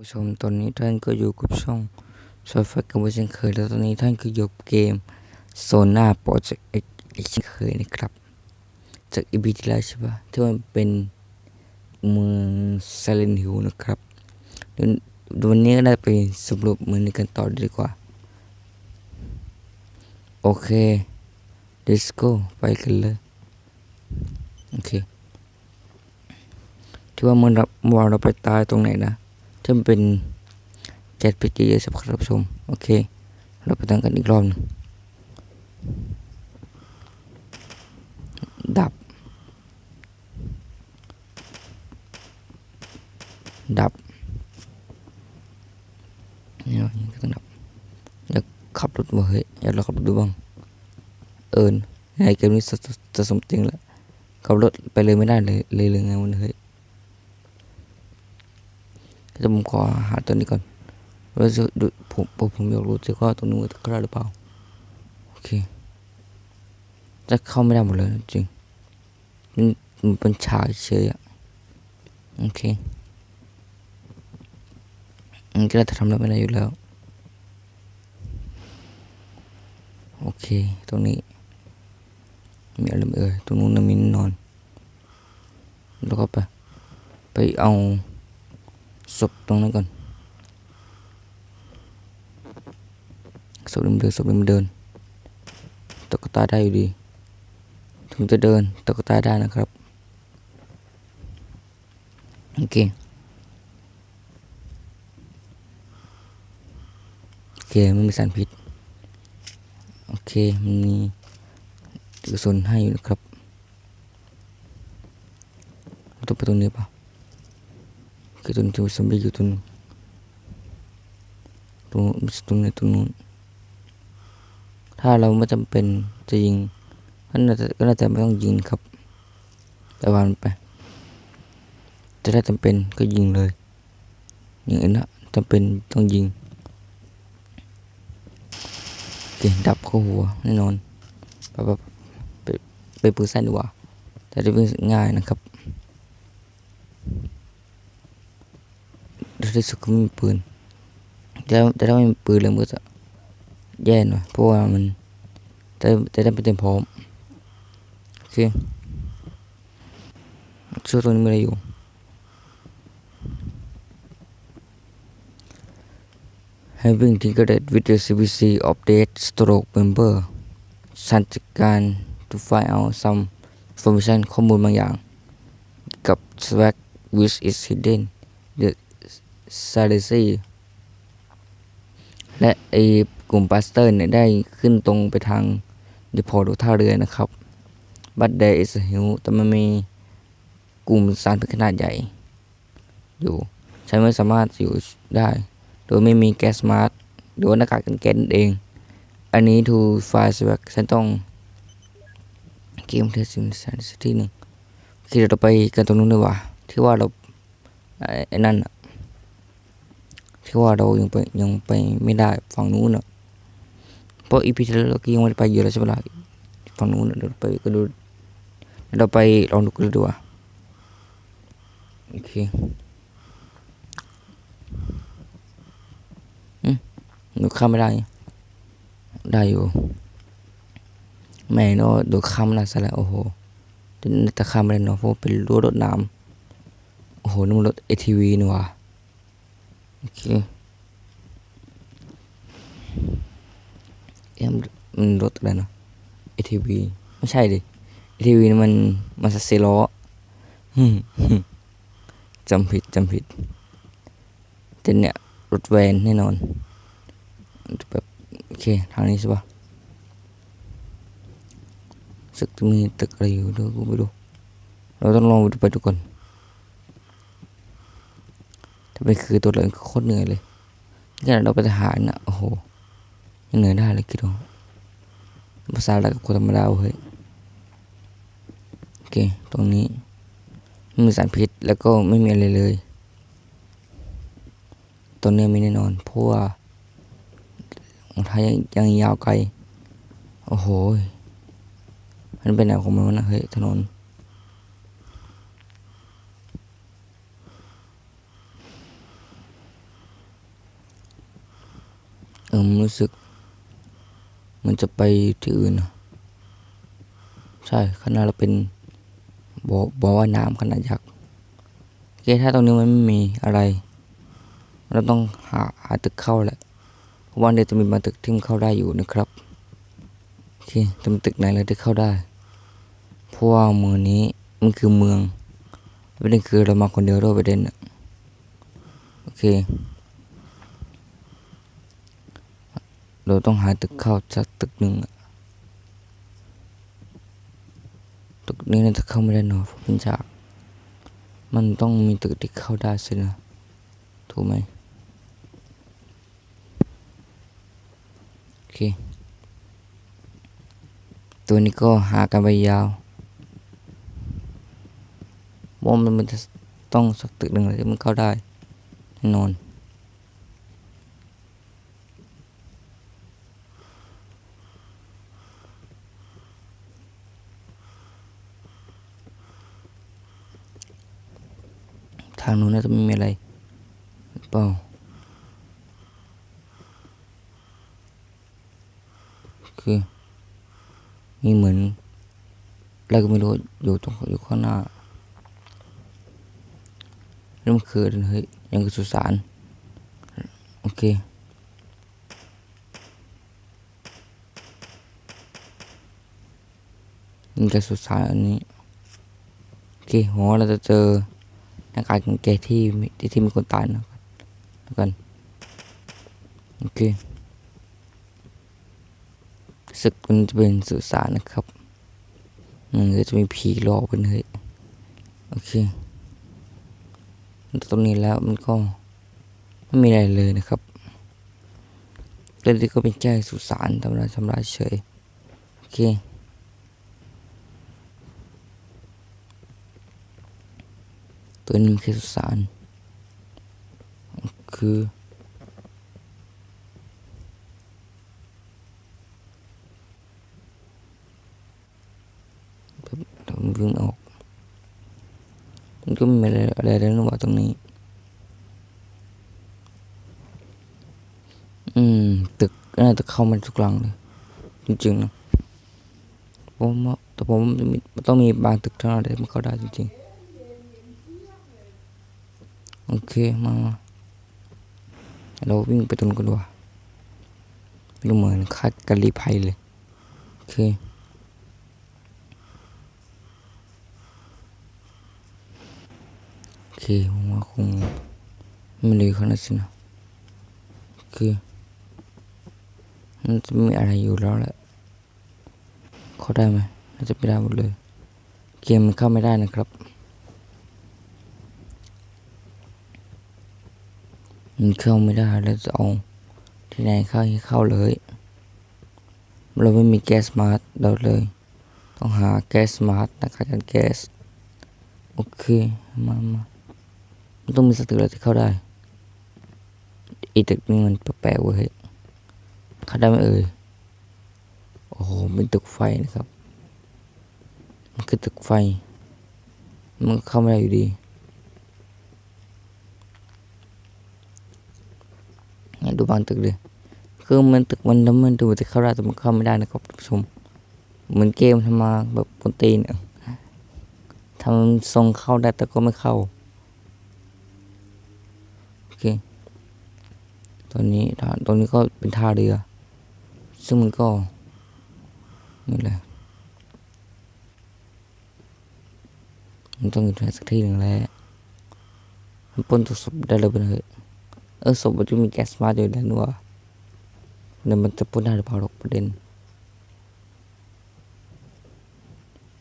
ผู้ชมตอนนี้ท่านก็อยู่กับช่องซอยไฟกับเช่นเคยแล้วตอนนี้ท่านก็อยู่กับเกมโซน่าโปรเจกต์เอีกเช่นเคยนะครับ จากอีพีที่แล้วใช่ปะที่มันเป็นเมืองไซเลนฮิลนะครับเดี๋ยววันนี้ก็ได้ไปสำรวจเมืองนี้กันต่อดีกว่า โอเค let's go ไปกันเลย โอเคที่ว่าเมื่อเราเราไปตายตรงไหนนะ ที่มันเป็นแก๊สพิษเยอะๆสับครับชม โอเค เราไปตั้งกันอีกรอบหนึงดับ ดับเนี่ยอย่างนี้ก็ต้องดับอยากขับรถวะเฮ้ยอยากเราขับรถดูบ้างเอิญในเกมนี้จะสมจริงแล้วขับรถไปเลยไม่ได้เลยเลยเลยไงวันเฮ้ย จะผมขอหาตัวนี้ก่อนว่าจะดูผมผมอยากรู้สิว่าตรงนู้นจะเข้าได้หรือเปล่าโอเคจะเข้าไม่ได้หมดเลยจริงมันมันเป็นฉากเฉยอะโอเคมันก็จะทำอะไรไม่ได้อยู่แล้ว โอเค ตรงนี้ มีอะไรเอ่ยตรงนู้นนะมีนอน แล้วก็ไป ไปเอา ศพตรงนั้นก่อนศพนี้มันเดินศพนี้มันเดินตะกตาได้อยู่ดี ถึงจะเดินตะกตาได้นะครับ โอเค โอเคไม่มีสารพิษ โอเค มันมีกระสุนให้อยู่นะครับเราต้องไปตรงนี้ปล่ คือตรงที่ซอมบี้อยู่ตรงนู้นตรงไม่ใช่ตรงนี้ตรงนู้นถ้าเราไม่จำเป็นจะยิงก็น่าจะก็น่าจะไม่ต้องยิงครับ แต่วันไป จะได้จำเป็นก็ยิงเลย อย่างอื่นะจำเป็นต้องยิงโอเคดับเข้าหัวแน่นอนไปไปไปไปปืนสั้นดีกว่าแต่ได้เป็นง่ายนะครับ ที่สุดก็ไม่มีปืนแต่แต่ถ้าไม่มีปืนเลยมันก็จะแย่หน่อยเพราะว่ามันจะจะได้เป็นเต็มพร้อมโอเคช่วยตัวนี้ไม่ได้อยู่ Having tinkered with the CBC update stroke member ฉันจัดการ to find out some information ข้อมูลบางอย่างกับ swag which is hidden ซาเลซีและไอกลุ่มปาสเตอร์เนี่ยได้ขึ้นตรงไปทางดิพอร์ตท่าเรือนะครับบัตเดย์อิสฮิวแต่มันมีกลุ่มสารพิษขนาดใหญ่ อยู่ใช้ไม่สามารถอยู่ได้ โดยไม่มีแก๊สมาร์ทหรือว่าหน้ากากกันแก๊สเอง อันนี้ทูไฟล์สวักฉันต้องเกมเทสซิมสันที่หนึ่งคือเราไปกันตรงนู้นดีกว่า ที่ว่าเราไอ้นั่นอะ ที่ว่าเรายังไปยังไปไม่ได้ฝั่งนู้นอะเพราะอีพีที่แล้วเราก็ยังไม่ได้ไปเยอะแล้วใช่ไหมล่ะฝั่งนู้นเราไปก็ดูเราไปลองดูกันดีกว่าโอเคอืมหนูข้ามไม่ได้ ได้อยู่แม่เนาะดูข้ามนะซะแล้วโอ้โหแต่ข้ามไม่ได้เนาะเพราะเป็นรั้วรถน้ำโอ้โหนี่มันรถ ATV นี่หว่า โอเคเอ็มมันรถอะไรนะ ATV ไม่ใช่ดิ ATV มันมันสเซล้อหึ่มหึ่มจำผิดจำผิดแต่เนี่ยรถแวนแน่นอนแบบโอเคทางนี้ใช่ปะสึกจะมีตึกอะไรอยู่ด้วยกูไม่รู้เราต้องลองไปดูไปทุกคน ถ้าเป็นคือตัวเลยโคตรเหนื่อยเลยขนาดเราเป็นทหารนะโอ้โหยังเหนื่อยได้เลยคิดดูภาษาอะไรกับคนธรรมดาเว้ยโอเคตรงนี้ไม่มีสารพิษแล้วก็ไม่มีอะไรเลยตัวเนี้ยมีแน่นอนเพราะว่าของไทยยังยังยาวไกล โอ้โห มันเป็นแนวของมันวะนะเฮ้ยถนน โออรู้สึก มันจะไปที่อื่น ใช่ขนาดเราเป็นบ่อบ่อว่าน้ำขนาดยักษ์โอเคถ้าตรงนี้มันไม่มีอะไร เราต้องหาหาตึกเข้าแหละเพราะว่าเดี๋ยวจะมีบางตึกที่มันเข้าได้อยู่นะครับโอเคจะมีตึกไหนเลยที่เข้าได้เพราะว่าเมืองนี้มันคือเมืองประเด็นคือเรามาคนเดียวด้วยประเด็นน่ะโอเค เราต้องหาตึกเข้าจากตึกหนึ่งตึกนี้น่าจะเข้าไม่ได้เนอเพราะเป็นฉาก มันต้องมีตึกที่เข้าได้สินะ ถูกไหมโอเค ตัวนี้ก็หากันไปยาวว่ามันจะต้องสักตึกหนึ่งเลยที่มันเข้าได้แน่นอน ทางนู้นน่าจะไม่มีอะไรเปล่าคือมีเหมือนอะไรก็ไม่รู้อยู่ตรงอยู่ข้างหน้าแล้วมันคือเฮ้ยยังคือสุสานโอเคนี่คือสุสานอันนี้โอเคหัวเราจะเจอ หน้ากากของแกที่ที่ที่มีคนตายนะครับแล้วกันโอเคศึกมันจะเป็นสื่อสารนะครับมันก็จะมีผีหลอกเป็นเฮ้ยโอเคตรงนี้แล้วมันก็ไม่มีอะไรเลยนะครับเรื่องที่ก็เป็นแค่สุสานทำลายทำลายเฉยโอเค ตัวนี้มันคือสสานคือแบบเดี๋ยวมันวิ่งออกมันก็ไม่มีอะไรอะไรแล้วนะว่าตรงนี้ อืม ตึกน่าจะเข้ามาทุกหลังเลย จริงๆนะผมว่าแต่ผมต้องมีบางตึกเท่านั้นเลยมันเข้าได้จริงๆ โอเคมา เราวิ่งไปตรงกันดีกว่าไม่รู้เหมือนคาดกันรีภัยเลย โอเค โอเคผมว่าคงไม่เลยขนาดนั้นนะ โอเคมันจะมีอะไรอยู่แล้วแหละเข้าได้ไหมน่าจะไม่ได้หมดเลย เกมมันเข้าไม่ได้นะครับ มันเข้าไม่ได้แล้วจะเอาที่ไหนเข้าให้เข้าเลย เราไม่มีแก๊สมาร์ทเราเลย ต้องหาแก๊สมาร์ทนะคะกันแก๊สโอเค มามามันต้องมีสตึกอะไรที่เข้าได้อีตึกนี้มันแปลกๆเว้ยเข้าได้ไหมเอ่ยโอ้โหเป็นตึกไฟนะครับ มันคือตึกไฟ มันเข้าไม่ได้อยู่ดี เนี่ย ดูบางตึกเลยคือมันตึกมันแล้วมันดูจะเข้าได้แต่มันเข้าไม่ได้นะครับท่านผู้ชมเหมือนเกมทำมาแบบคนตีนอะทำทรงเข้าได้แต่ก็ไม่เข้าโอเคตอนนี้ตรงนี้ก็เป็นท่าเรือ ซึ่งมันก็นี่แหละมันต้องอยู่ที่สักที่หนึ่งแล้วมันปนตัวศพได้เลยไปเลย เออศพมันจะมีแก๊สมาอยู่แล้นัวเดี๋ยวมันจะพ่นได้หรือเปล่าหรอกประเด็น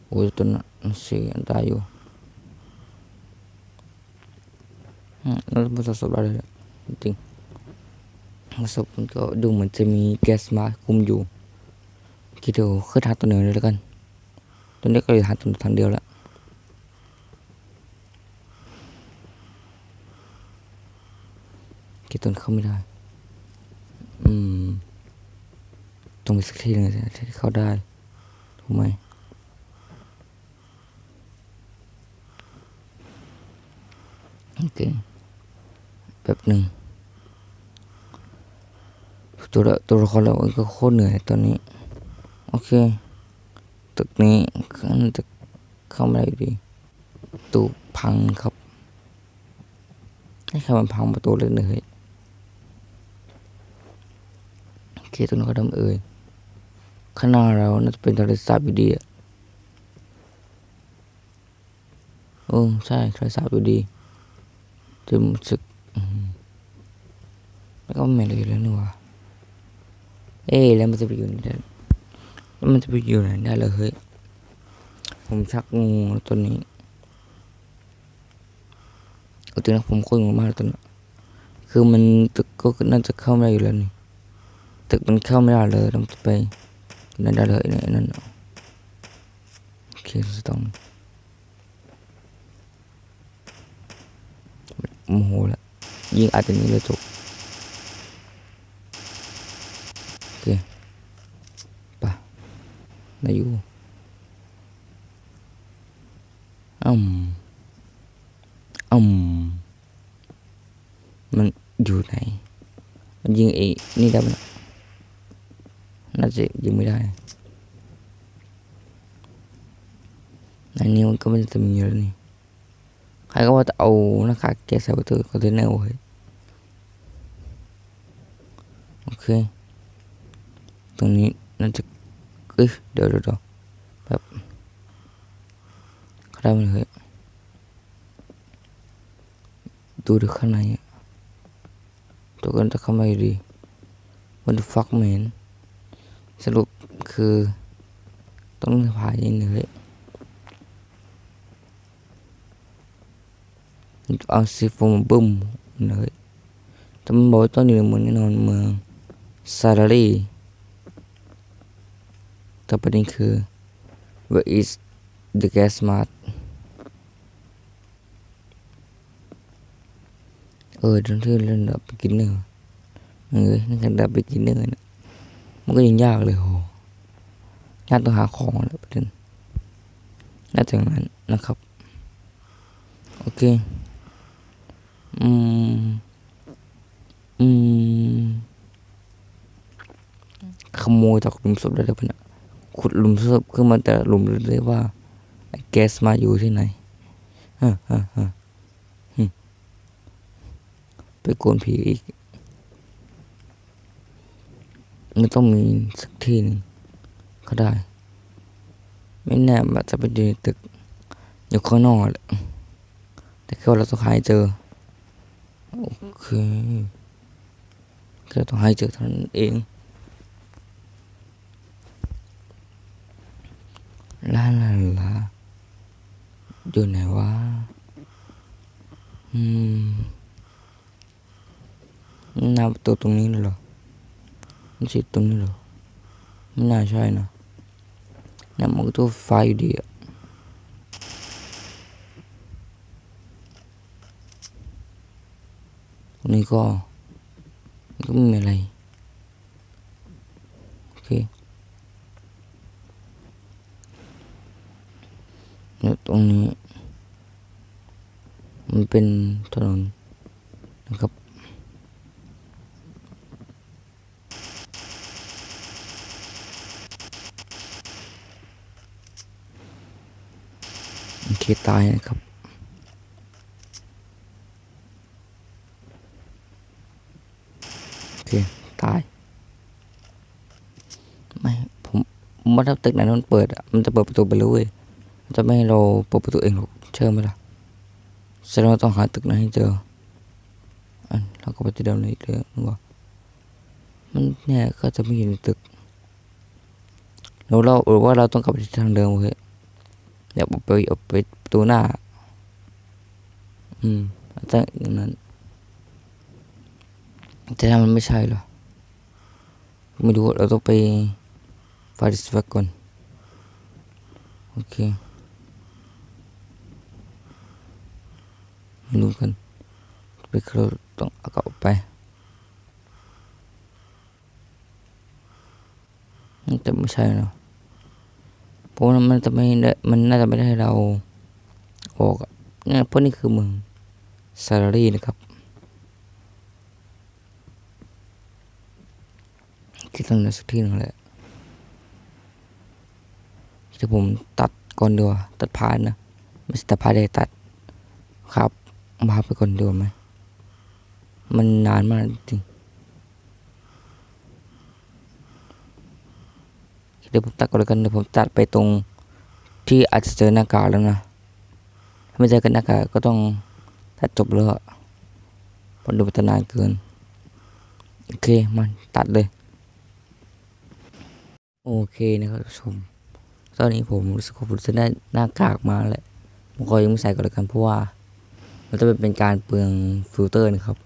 โอ้ยตัวนั้นสิอันตรายอยู่อืมแล้วมันจะศพได้เลยจริงๆศพมันก็ดูเหมือนจะมีแก๊สมาคุมอยู่คิดดูขึ้นทางตัวหนึ่งเลยแล้วกัน ตัวนี้ก็เลยทางตัวทางเดียวแล้ว ตนเข้าไม่ได้ อืม ตรงไปสักที่หนึ่งที่เข้าได้ ถูกไหมโอเคแบบหนึ่งตัวละตัวละครเราก็โคตรเหนื่อยตอนนี้ โอเค ตึกนี้น่าจะเข้าไม่ได้อยู่ดีประตูพังครับให้ครมันพังประตูเลยเฮ้ยโอย เคตรงนี้ก็ดำเอ่ยข้างหน้าเราน่าจะเป็นทะเลสาบอยู่ดีอะโอ้ใช่ทะเลสาบอยู่ดีจะรู้สึกแล้วก็ไม่เลยแล้วนี่ว่าเอ๊แล้วมันจะไปอยู่ไหนได้แล้วมันจะไปอยู่ไหนได้เลยเฮ้ยผมชักงงตัวนี้เอาจริงนะผมโคตรงงมากตัวนี้คือมันกก็น่าจะเข้าไม่ได้อยู่แล้วนี่ ตึกมันเข้าไม่ได้เลยต้องไปนั่นได้เลยเนี่ยนั่นน่ะโจบโอเคไปนายอยู่อืมอืมมันอยู่ไหนมันยิงไอ้นี่ได้นาจะยิงไม่ได้ในนี้มันก็ไม่ได้จะมีเยอะนี่ใครก็ว่าจะเอาหน้ากากแกะใส่ประตูคอนเทนเนอร์ไว้โอเค ตรงนี้น่าจะเอ้ยเดี๋ยวเดี๋ยวแบบเขาได้มาเลยดูดูข้างในตัวกันจะเข้ามาดี What the fuck man สรุปคือต้องผ่านยิงเลยเอาซีโฟมาบึ้มเลยแต่มันบอกต้องอยู่ในเมืองแน่นอนเมืองซาดารีแต่ประเด็นคือ where is the gas mart เออตอนที่เล่นดับไปกินเนื้อเออนั่นกันดับไปกินเนื้อนะ มันก็ยังยากเลยโหยากต้องหาของแล้วประเด็นน่าจะอย่างนั้นนะครับ โอเค อืม อืม ขโมยจากหลุมศพได้เลยปะเนี่ยขุดหลุมศพขึ้นมาแต่หลุมเลยว่าแก๊สมาอยู่ที่ไหนฮะฮะฮะไปโกนผีอีก มันต้องมีสักที่หนึ่งก็ได้ ไม่แน่มันจะไปอยู่ในตึก อยู่ข้างนอกแหละแต่แค่ว่าเราต้องหาให้เจอ โอเคแค่ต้องให้เจอเท่านั้นเองลาลาลาอยู่ไหนวะ อืมหน้าประตูตรงนี้เลยเหรอ ไม่ใช่ตรงนี้หรอ ไม่น่าใช่นะนั่นมันก็ตัวไฟอยู่ดีอะนี้ก็ก็ไม่มีอะไร โอเคแล้วตรงนี้ มันเป็นถนนนะครับ โอเคตายนะครับ โอเค ตาย ไม่ผมมว่าถ้าตึกไหนมันเปิด มันจะเปิดประตูไปเลยเว้ยมันจะไม่ให้เราเปิดประตูเองหรอก เชื่อไหมล่ะแสดงว่าต้องหาตึกนั้นให้เจอ อันเราก็ไปที่เดิมเลยอีกเลยนึกว่ามันเนี่ยก็จะไม่อยู่ในตึกแล้วเราหรือว่าเราต้องกลับไปที่ทางเดิมเว้ย เดี๋ยวไปเอาไปตูหน้า อืมอาจจะอย่างนั้นแต่ถ้ามันไม่ใช่หรอไม่รู้เราต้องไปฟาดิสแฟกก่อนโอเคไม่รู้กันไปเราต้องเอากลับไปแต่ไม่ใช่เนาะ เพราะว่ามันจะไม่ได้มันน่าจะไม่ได้ให้เราออกเนี่ยเพราะนี่คือเมืองซารารีนะครับคิดตั้งนานสักที่หนึงแหละที่ผมตัดก่อนดีกว่าตัดพาร์ทนะไม่ใช่ตัดพาร์ทได้ตัดครับมาไปก่อนดีกว่าไหมมันนานมากจริง ดี๋ยวผมตัดก่อนแล้วกันเดี๋ยวผมตัดไปตรงที่อาจจะเจอหน้ากากแล้วนะถ้าไม่เจอกันหน้ากากก็ต้องตัดจบแล้วอะเพราะดูมันจะนานเกิน โอเคมันตัดเลย โอเคนะครับท่านผู้ชม ตอนนี้ผมรู้สึกว่าผมจะได้หน้ากากมาแหละผมก็ยังไม่ใส่ก่อนแล้วกันเพราะว่า มันจะเป็นการเปลืองฟิลเตอร์นะครับ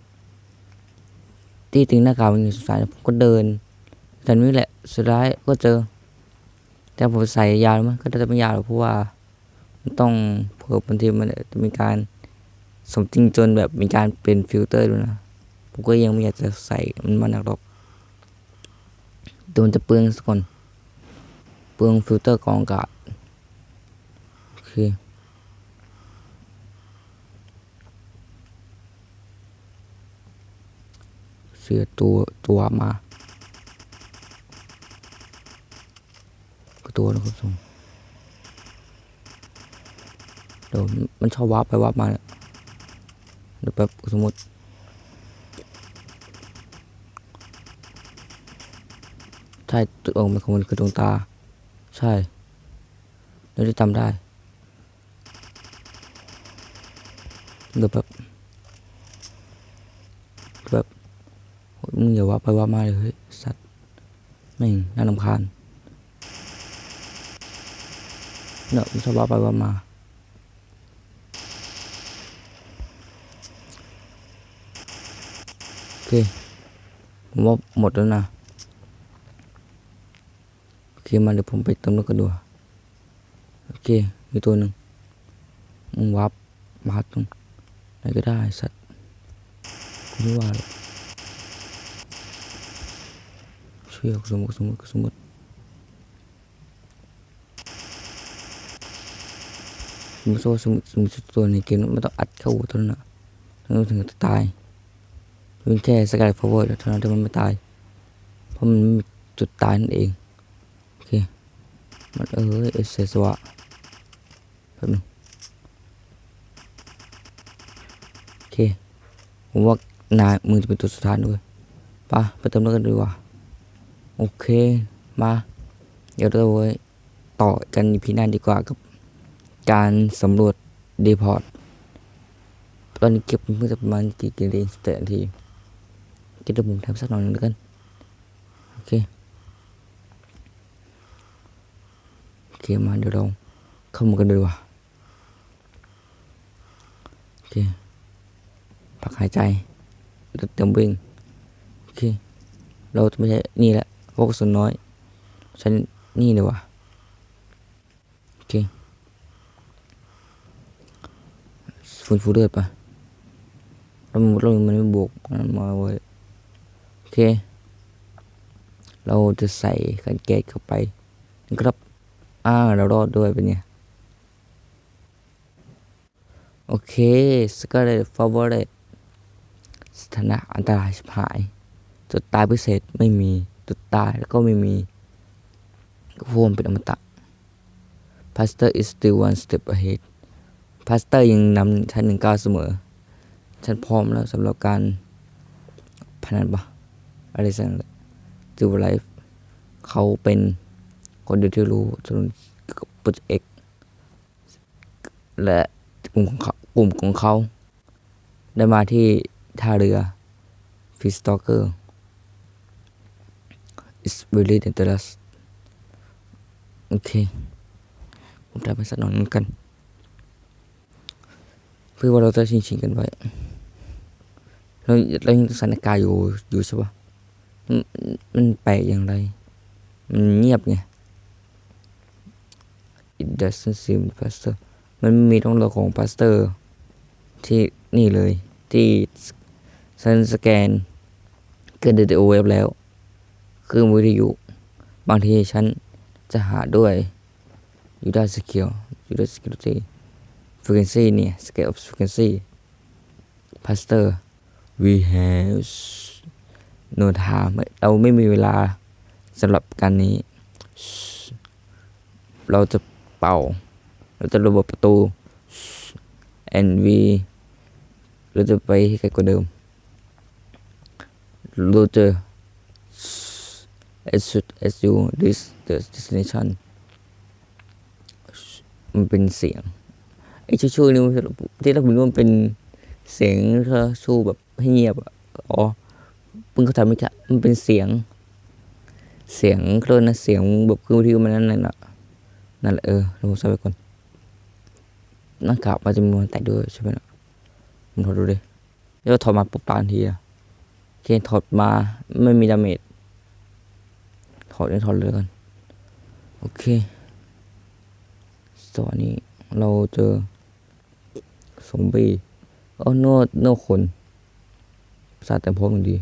ที่จริงหน้ากากมันอยู่สุดท้ายผมก็เดินแต่นี่แหละ สุดท้ายก็เจอ แต่ผมใส่ยาวมั้ยก็จะไม่ยาวหรอกเพราะว่ามันต้องเผื่อบางทีมันจะมีการสมจริงจนแบบมีการเป็นฟิลเตอร์ด้วยนะผมก็ยังไม่อยากจะใส่มันมาหนักหรอกเดี๋ยวมันจะเปลืองสักก่อนเปลืองฟิลเตอร์กองอากาศโอเคเสียตัวตัวมา ตัวนะครับส่งเดี๋ยวมันชอบวับไปวับมาเนี่ยเดี๋ยวแป๊บสมมติใช่ตัวองค์มันของมันคือดวงตา ใช่เราจะจำได้เดี๋ยวแบบแบบโอ๊ยมึงอย่าว่าไปว่ามาเลยเฮ้ยสัตว์แม่งน่ารำคาญ เนอะมันชอบว่าไปว่ามาโอเคผมว่าหมดแล้วนะ โอเค มาเดี๋ยวผมไปเติมรถกันดูโอเคมีตัวหนึ่งมึงวับมาตรงไหนก็ได้สัตว์กูไม่ว่าหรอกช่วยสมติสมมติตัวในเกมนั้นมันต้องอัดเข้าตัวนั้นนะถึงจะตายเป็นแค่สกายฟอร์เวิร์ดเท่านั้นที่มันไม่ตาย เพราะมันมีจุดตายนั่นเอง โอเค มันเออเอเซสวะแป๊บนึงโอเค ผมว่านายมือจะเป็นตัวสุดท้ายด้วยป่ะไปเติมน้ำกันดีกว่า โอเค มา เดี๋ยวเราไว้ต่อกันพีหน้าดีกว่ากับ การสำรวจดีพอร์ตตอนนี้เก็บเพิ่งจะประมาณกี่กิโลสิบแปดนทีคิดว่าผมทำสักหน่อยหนึงแล้วกัน โอเค โอเค มาเดี๋ยวเราเข้ามากันดีกว่า โอเค พักหายใจเติมวิ่ง โอเค เราจะไม่ใช่นี่แหละพวกส่วนน้อย ฉันนี่เลยว่ะโอเค ฟื้นฟูเลือดปะเรามันเรามันไม่บวกมันมาเว้ยโอเค เราจะใส่กันแก๊สเข้าไปนะครับอ่าเรารอดด้วยเป็นไงโอเคสก a เลตฟอร์เวอร์สถานะอันตรายชิบหาย จุดตายพิเศษไม่มี จุดตายแล้วก็ไม่มีก็พวมเป็นอมตะ Pastor is still one step ahead Pastor ยังนำฉันหนึ่งก้าเสมอ ฉันพร้อมแล้วสำหรับการพนันปะอะไรสักอย่างจูบไลฟ์เขาเป็นคนเดียวที่รู้จนกับโปรเจกต์และกลุ่มของเขากลุ่มของเขา ได้มาที่ท่าเรือฟิสตอเกอร์ is really dangerous โอเค ผมทำไปสักหน่อยนึงกัน เพื่อว่าเราจะชิงชิงๆกันไว้เราเรายังสถานการณ์อยู่อยู่ใช่ปะมันแปลกอย่างไร มันเงียบไง it doesn't seem pastor มันไม่มีต้องรอของ pastor ที่นี่เลย ที่ฉันสแกน เกินเดโอเว็บแล้วคือวิทยุ บางทีฉันจะหาด้วยยูดาสกิลยูดาสกิลตี ฟ r e q u e n c y เนี่ย scale of frequency pastor we have no time เราไม่มีเวลาสำหรับการนี้ เราจะเป่า เราจะระบบประตู NV เราจะไปให้ไกลกว่าเดิม เราจะ as should as you this the destination มันเป็นเสียง ไอ้ชูชูนี่ที่เราไม่รู้มันเป็นเสียงเธอชูแบบให้เงียบอ๋อเพิ่งเขาทำไม่ใช่มันเป็นเสียง เสียงเคลื่อนนะเสียงแบบคือที่มันนั่นน่ะนั่นแหละเออเราใส่ไปก่อนหน้ากากมันจะมีมันแตกด้วยใช่ไหมล่ะมันถอดดูดิแล้วก็ถอดมาปุ๊บปานทีอะโอเคถอดมาไม่มีดาเมจถอดได้ถอดเลยกัน โอเคตอนนี้เราเจอ ซอมบี้โอ้โนโนคนภาษาแต่พบมันดี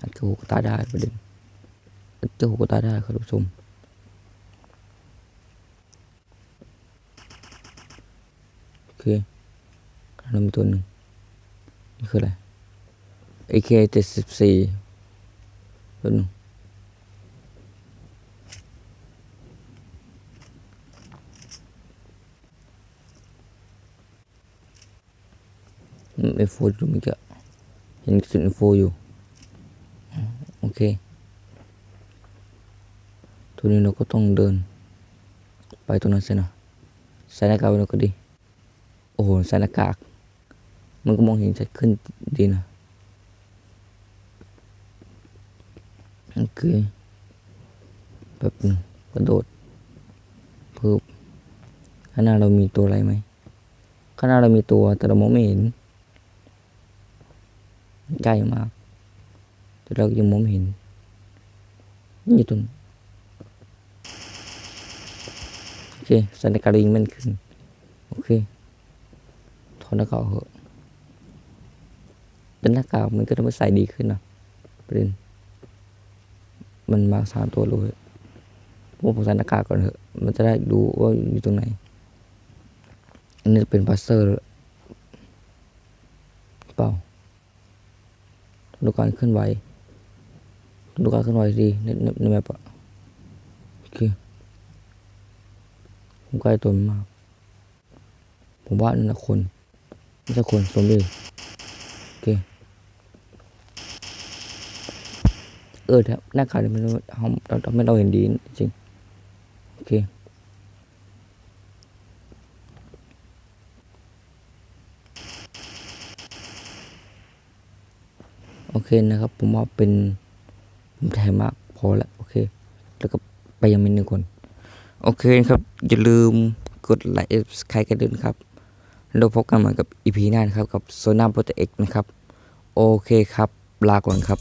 อาจจะหูกตาได้ประเด็นอาจจะหูกตาได้ครับทุกผู้ชมโอเคเรามีตัวหนึ่งนี่คืออะไร AK เจ็ดสิบสี่ตัวหนึ่ง เอฟโฟอยู่เมื่อกี้เห็นสุดเอฟโฟอยู่ โอเค ตัวนี้เราก็ต้องเดิน ไปตรงนั้นสินะใส่หน้ากากไว้เราก็ดี โอ้โหใส่หน้ากาก มันก็มองเห็นชัดขึ้นดีนะ โอเคแบบกระโดดเพิ่มข้างหน้าเรามีตัวอะไรไหมข้างหน้าเรามีตัวแต่เรามองไม่เห็น ใกล้มากแต่เรายังมองเห็นนี่อยู่ตรงโอเคสถานการิงมันขึ้น โอเคถอดหน้ากากเหอะเป็นหน้ากากมันก็ทำให้ใส่ดีขึ้นนะประเด็นมันมาสามตัวเลยพวกผมใส่หน้ากากก่อนเถอะ มันจะได้ดูว่าอยู่ตรงไหน อันนี้เป็นบัสเซอร์เปล่า ดูการเคลื่อนไหวดูการเคลื่อนไหวดีในในในแมปอะโอเคผมใกล้ตัวมาก ผมว่านั่นแหละคนไม่ใช่คนซอมบี้โอเคเออหน้ากากมันทำเราทำให้เราเห็นดีจริงโอเค โอเคนะครับ ผมว่าเป็นผมแทนมากพอแล้วโอเค แล้วก็ไปยังมีหนึ่งคน โอเคครับ อย่าลืมกดไลค์สกายกันด้วยครับเราพบกันใหม่กับอีพีหน้านะครับ กับโซนาโปรเตเอ็กนะครับ โอเคครับ ลาก่อนครับ